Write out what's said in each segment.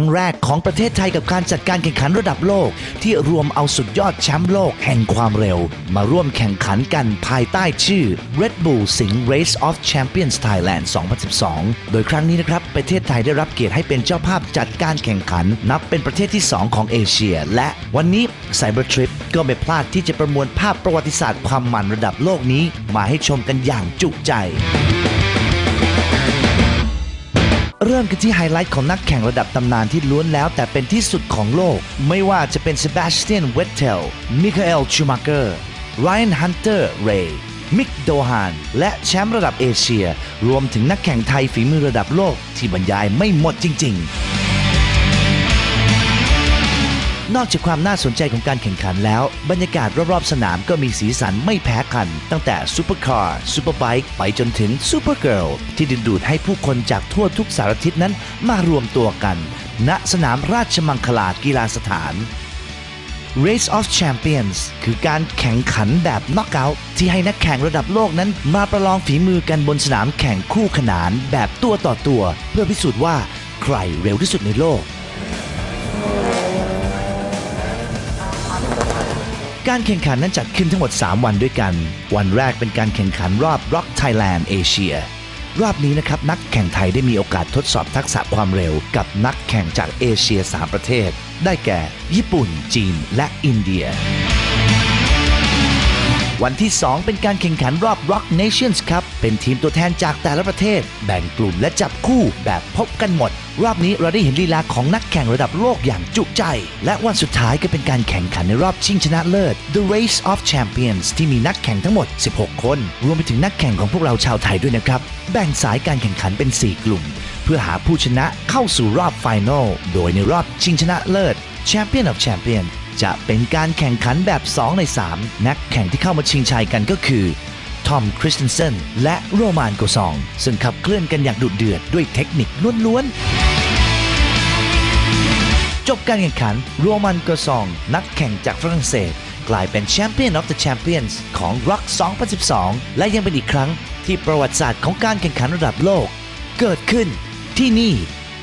รั้งแรกของประเทศไทยกับการจัดการแข่งขันระดับโลก ที่รวมเอาสุดยอดแชมป์โลกแห่งความเร็ว มาร่วมแข่งขันกันภายใต้ชื่อ Red Bull Sing Race of Champions Thailand 2012 โดยครั้งนี้นะครับประเทศไทยได้รับเกียรติให้เป็นเจ้าภาพจัดการแข่งขัน นับเป็นประเทศที่ 2 ของเอเชีย และวันนี้ Cyber Trip ก็ไม่พลาดที่จะประมวลภาพประวัติศาสตร์ความมันระดับโลกนี้ มาให้ชมกันอย่างจุใจ เริ่มกันที่ไฮไลท์ของนักแข่งระดับตำนานที่ล้วนแล้วแต่เป็นที่สุดของโลก ไม่ว่าจะเป็นเซบาสเตียนเวตเทล มิคาเอล ชูมาเกอร์ ไรอัน ฮันเตอร์ เรย์ มิก โดฮาน และแชมป์ระดับเอเชีย รวมถึงนักแข่งไทยฝีมือระดับโลกที่บรรยายไม่หมดจริง ๆ นอกจากความน่าสนใจของการแข่งขันแล้ว บรรยากาศรอบๆสนามก็มีสีสันไม่แพ้กัน ตั้งแต่ซูเปอร์คาร์ซูเปอร์ไบค์ไปจนถึงซูเปอร์เกิร์ลที่ดึงดูดให้ผู้คนจากทั่วทุกสารทิศนั้นมารวมตัวกัน ณสนามราชมังคลากีฬาสถาน Race of Champions คือการแข่งขันแบบน็อกเอาท์ที่ให้นักแข่งระดับโลกนั้นมาประลองฝีมือกันบนสนามแข่งคู่ขนานแบบตัวต่อตัว เพื่อพิสูจน์ว่าใครเร็วที่สุดในโลก การแข่งขันนั้นจัดขึ้นทั้งหมด 3 วันด้วยกัน วันแรกเป็นการแข่งขันรอบ Rock Thailand Asia รอบนี้นะครับนักแข่งไทยได้มีโอกาสทดสอบทักษะความเร็วกับนักแข่งจากเอเชีย 3 ประเทศ ได้แก่ ญี่ปุ่น จีน และอินเดีย วันที่ 2 เป็นการแข่งขันรอบ Rock Nations ครับ เป็นทีมตัวแทนจากแต่ละประเทศ แบ่งกลุ่มและจับคู่แบบพบกันหมด รอบนี้เราได้เห็นลีลาของนักแข่งระดับโลกอย่างจุใจ และวันสุดท้ายก็เป็นการแข่งขันในรอบชิงชนะเลิศ The Race of Champions ที่มีนักแข่งทั้งหมด 16 คน รวมไปถึงนักแข่งของพวกเราชาวไทยด้วยนะครับ แบ่งสายการแข่งขันเป็น 4 กลุ่ม เพื่อหาผู้ชนะเข้าสู่รอบไฟนอลโดยในรอบชิงชนะเลิศ Champion of Champion จะเป็นการแข่งขันแบบ 2 ใน 3 นักแข่งที่เข้ามาชิงชัยกันก็คือทอมคริสเตนเซนและโรมานโกซอง ซึ่งขับเคลื่อนกันอย่างดุเดือดด้วยเทคนิคล้วนๆ จบการแข่งขันโรมันโกซอง นักแข่งจากฝรั่งเศส กลายเป็นแชมเปี้ยน of the Champions ของ Rock 2012 และยังเป็นอีกครั้งที่ประวัติศาสตร์ของการแข่งขันระดับโลก เกิดขึ้นที่นี่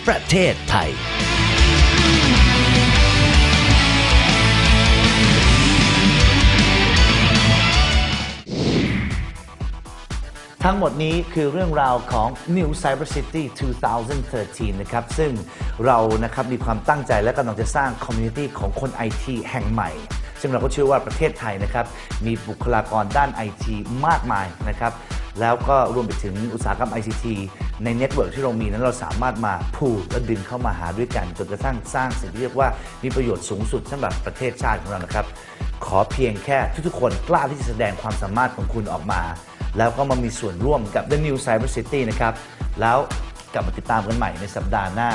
ประเทศไทย ทั้งหมดนี้คือเรื่องราวของ New Cyber City 2013 นะครับ ซึ่งเรานะครับมีความตั้งใจและกำลังจะสร้างคอมมูนิตี้ของคนไอทีแห่งใหม่ ซึ่งเราก็เชื่อว่าประเทศไทยนะครับ มีบุคลากรด้านไอทีมากมายนะครับ แล้วก็รวมไปถึงอุตสาหกรรม ICT ในเน็ตเวิร์กที่เรามีนั้นเราสามารถมาพูดและดึงเข้ามาหาด้วยกัน จนกระทั่งสร้างสิ่งที่เรียกว่ามีประโยชน์สูงสุดสำหรับประเทศชาติของเรานะครับ ขอเพียงแค่ทุกๆคนกล้าที่จะแสดงความสามารถของคุณออกมา แล้วก็มามีส่วนร่วมกับ The New Cyber City นะครับ แล้วกลับมาติดตามกันใหม่ในสัปดาห์หน้า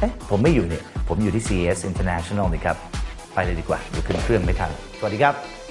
เอ๊ะ ผมไม่อยู่เนี่ย ผมอยู่ที่ CES International นะครับ ไปเลยดีกว่า อยู่ขึ้นเครื่องไม่ทัน สวัสดีครับ